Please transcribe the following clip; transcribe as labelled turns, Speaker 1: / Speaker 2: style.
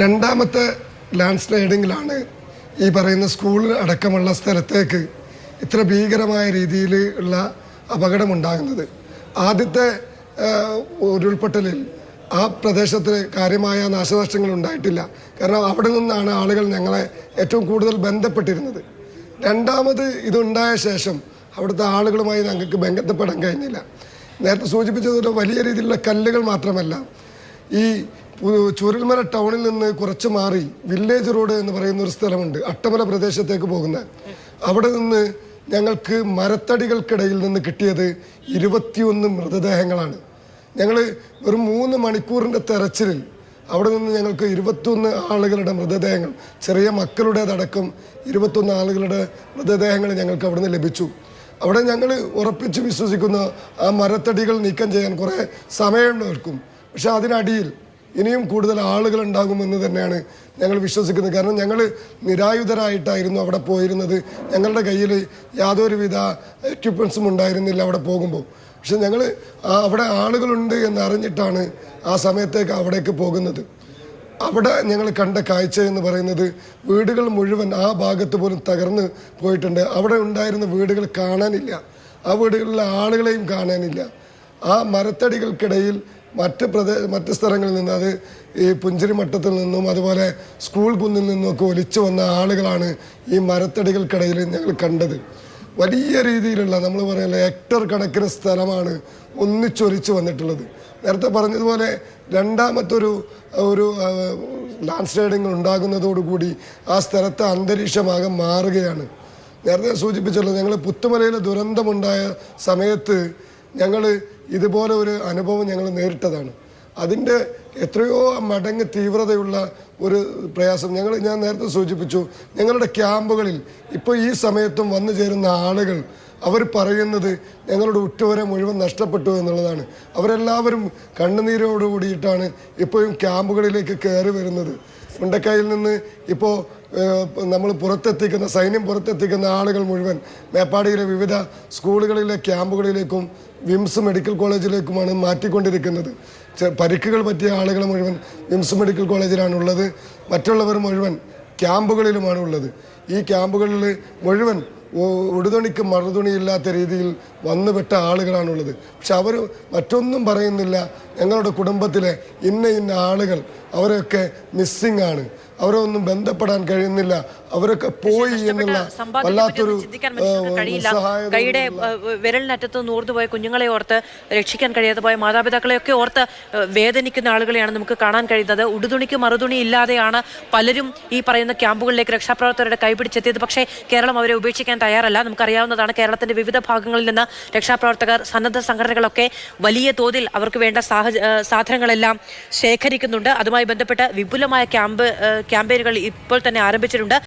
Speaker 1: രണ്ടാമത്തെ ലാൻഡ് സ്ലൈഡിങ്ങിലാണ് ഈ പറയുന്ന സ്കൂൾ അടക്കമുള്ള സ്ഥലത്തേക്ക് ഇത്ര ഭീകരമായ രീതിയിൽ ഉള്ള അപകടമുണ്ടാകുന്നത്. ആദ്യത്തെ ഉരുൾപൊട്ടലിൽ ആ പ്രദേശത്ത് കാര്യമായ നാശനഷ്ടങ്ങൾ ഉണ്ടായിട്ടില്ല. കാരണം അവിടെ നിന്നാണ് ആളുകൾ ഞങ്ങളെ ഏറ്റവും കൂടുതൽ ബന്ധപ്പെട്ടിരുന്നത്. രണ്ടാമത് ഇതുണ്ടായ ശേഷം അവിടുത്തെ ആളുകളുമായി ഞങ്ങൾക്ക് ബന്ധപ്പെടാൻ കഴിഞ്ഞില്ല. നേരത്തെ സൂചിപ്പിച്ചതുപോലെ വലിയ രീതിയിലുള്ള കല്ലുകൾ മാത്രമല്ല ഈ ചൂരൽമല ടൗണിൽ നിന്ന് കുറച്ച് മാറി വില്ലേജ് റോഡ് എന്ന് പറയുന്ന ഒരു സ്ഥലമുണ്ട് അട്ടമല പ്രദേശത്തേക്ക് പോകുന്ന. അവിടെ നിന്ന് ഞങ്ങൾക്ക് മരത്തടികൾക്കിടയിൽ നിന്ന് കിട്ടിയത് ഇരുപത്തിയൊന്ന് മൃതദേഹങ്ങളാണ്. ഞങ്ങൾ ഒരു മൂന്ന് മണിക്കൂറിന്റെ തെരച്ചിലിൽ അവിടെ നിന്ന് ഞങ്ങൾക്ക് ഇരുപത്തൊന്ന് ആളുകളുടെ മൃതദേഹങ്ങൾ ചെറിയ മക്കളുടേതടക്കം ഇരുപത്തൊന്ന് ആളുകളുടെ മൃതദേഹങ്ങൾ ഞങ്ങൾക്ക് അവിടെ നിന്ന് ലഭിച്ചു. അവിടെ ഞങ്ങൾ ഉറപ്പിച്ച് വിശ്വസിക്കുന്ന ആ മരത്തടികൾ നീക്കം ചെയ്യാൻ കുറേ സമയം എടുക്കും പക്ഷെ അതിനടിയിൽ ഇനിയും കൂടുതൽ ആളുകൾ ഉണ്ടാകുമെന്ന് തന്നെയാണ് ഞങ്ങൾ വിശ്വസിക്കുന്നത്. കാരണം ഞങ്ങൾ നിരായുധരായിട്ടായിരുന്നു അവിടെ പോയിരുന്നത്. ഞങ്ങളുടെ കയ്യിൽ യാതൊരുവിധ എക്യുപ്മെൻസും ഉണ്ടായിരുന്നില്ല അവിടെ പോകുമ്പോൾ. പക്ഷെ ഞങ്ങൾ അവിടെ ആളുകളുണ്ട് എന്നറിഞ്ഞിട്ടാണ് ആ സമയത്തേക്ക് അവിടേക്ക് പോകുന്നത്. അവിടെ ഞങ്ങൾ കണ്ട കാഴ്ച എന്ന് പറയുന്നത് വീടുകൾ മുഴുവൻ ആ ഭാഗത്ത് പോലും തകർന്ന് പോയിട്ടുണ്ട്. അവിടെ ഉണ്ടായിരുന്ന വീടുകൾ കാണാനില്ല. ആ വീടുകളിലെ ആളുകളെയും കാണാനില്ല. ആ മരത്തടികൾക്കിടയിൽ മറ്റ് പ്രദേ മറ്റ് സ്ഥലങ്ങളിൽ നിന്ന് അത് ഈ പുഞ്ചിരി മട്ടത്തിൽ നിന്നും അതുപോലെ സ്കൂൾ കുന്നിൽ നിന്നുമൊക്കെ ഒലിച്ചു വന്ന ആളുകളാണ് ഈ മരത്തടികൾക്കിടയിൽ ഞങ്ങൾ കണ്ടത്. വലിയ രീതിയിലുള്ള നമ്മൾ പറയുന്നത് ഹെക്ടർ കണക്കിന് സ്ഥലമാണ് ഒന്നിച്ചൊലിച്ചു വന്നിട്ടുള്ളത്. നേരത്തെ പറഞ്ഞതുപോലെ രണ്ടാമത്തൊരു ഒരു ലാൻഡ് സ്ലൈഡിങ് ഉണ്ടാകുന്നതോടുകൂടി ആ സ്ഥലത്തെ അന്തരീക്ഷമാകെ മാറുകയാണ്. നേരത്തെ സൂചിപ്പിച്ചല്ലോ ഞങ്ങൾ പുത്തുമലയിലെ ദുരന്തമുണ്ടായ സമയത്ത് ഞങ്ങൾ ഇതുപോലെ ഒരു അനുഭവം ഞങ്ങൾ നേരിട്ടതാണ്. അതിന്റെ എത്രയോ മടങ്ങ് തീവ്രതയുള്ള ഒരു പ്രയാസം. ഞങ്ങൾ ഞാൻ നേരത്തെ സൂചിപ്പിച്ചു ഞങ്ങളുടെ ക്യാമ്പുകളിൽ ഇപ്പോൾ ഈ സമയത്തും വന്നു ചേരുന്ന ആളുകൾ അവർ പറയുന്നത് ഞങ്ങളുടെ ഉറ്റവരെ മുഴുവൻ നഷ്ടപ്പെട്ടു എന്നുള്ളതാണ്. അവരെല്ലാവരും കണ്ണുനീരോട് കൂടിയിട്ടാണ് ഇപ്പോഴും ക്യാമ്പുകളിലേക്ക് കയറി വരുന്നത്. മുണ്ടക്കയിൽ നിന്ന് ഇപ്പോൾ നമ്മൾ പുറത്തെത്തിക്കുന്ന സൈന്യം പുറത്തെത്തിക്കുന്ന ആളുകൾ മുഴുവൻ മേപ്പാടിയിലെ വിവിധ സ്കൂളുകളിലെ ക്യാമ്പുകളിലേക്കും വിംസ് മെഡിക്കൽ കോളേജിലേക്കുമാണ് മാറ്റിക്കൊണ്ടിരിക്കുന്നത്. പരിക്കുകൾ പറ്റിയ ആളുകൾ മുഴുവൻ വിംസ് മെഡിക്കൽ കോളേജിലാണുള്ളത്. മറ്റുള്ളവർ മുഴുവൻ ക്യാമ്പുകളിലുമാണ് ഉള്ളത് ഈ ക്യാമ്പുകളിൽ മുഴുവൻ ഉടുതുണിക്ക് മറുതുണിയില്ലാത്ത രീതിയിൽ വന്നുപെട്ട ആളുകളാണുള്ളത്. പക്ഷെ അവർ മറ്റൊന്നും പറയുന്നില്ല. ഞങ്ങളുടെ കുടുംബത്തിലെ ഇന്ന ഇന്ന ആളുകൾ അവരൊക്കെ മിസ്സിംഗ് ആണ്. അവരെ ഒന്നും ബന്ധപ്പെടാൻ കഴിയുന്നില്ല. അവരൊക്കെ പോയി എന്നുള്ള വല്ലാത്തൊരു
Speaker 2: കൈയുടെ വിരലിനറ്റത്ത് നൂർന്നു പോയ കുഞ്ഞുങ്ങളെ ഓർത്ത് രക്ഷിക്കാൻ കഴിയാതെ പോയ മാതാപിതാക്കളെയൊക്കെ ഓർത്ത് വേദനിക്കുന്ന ആളുകളെയാണ് നമുക്ക് കാണാൻ കഴിയുന്നത്. ഉടുതുണിക്ക് മറുതുണി ഇല്ലാതെയാണ് പലരും ഈ പറയുന്ന ക്യാമ്പുകളിലേക്ക് രക്ഷാപ്രവർത്തകരുടെ കൈപിടിച്ചെത്തിയത് പക്ഷേ കേരളം അവരെ ഉപേക്ഷിക്കാൻ തയ്യാറല്ല. നമുക്കറിയാവുന്നതാണ് കേരളത്തിന്റെ വിവിധ ഭാഗങ്ങളിൽ നിന്ന് രക്ഷാപ്രവർത്തകർ സന്നദ്ധ സംഘടനകളൊക്കെ വലിയ തോതിൽ അവർക്ക് വേണ്ട സാഹച സാധനങ്ങളെല്ലാം ശേഖരിക്കുന്നുണ്ട്. അതുമായി ബന്ധപ്പെട്ട് വിപുലമായ ക്യാമ്പ് ക്യാമ്പയിനുകൾ ഇപ്പോൾ തന്നെ ആരംഭിച്ചിട്ടുണ്ട്.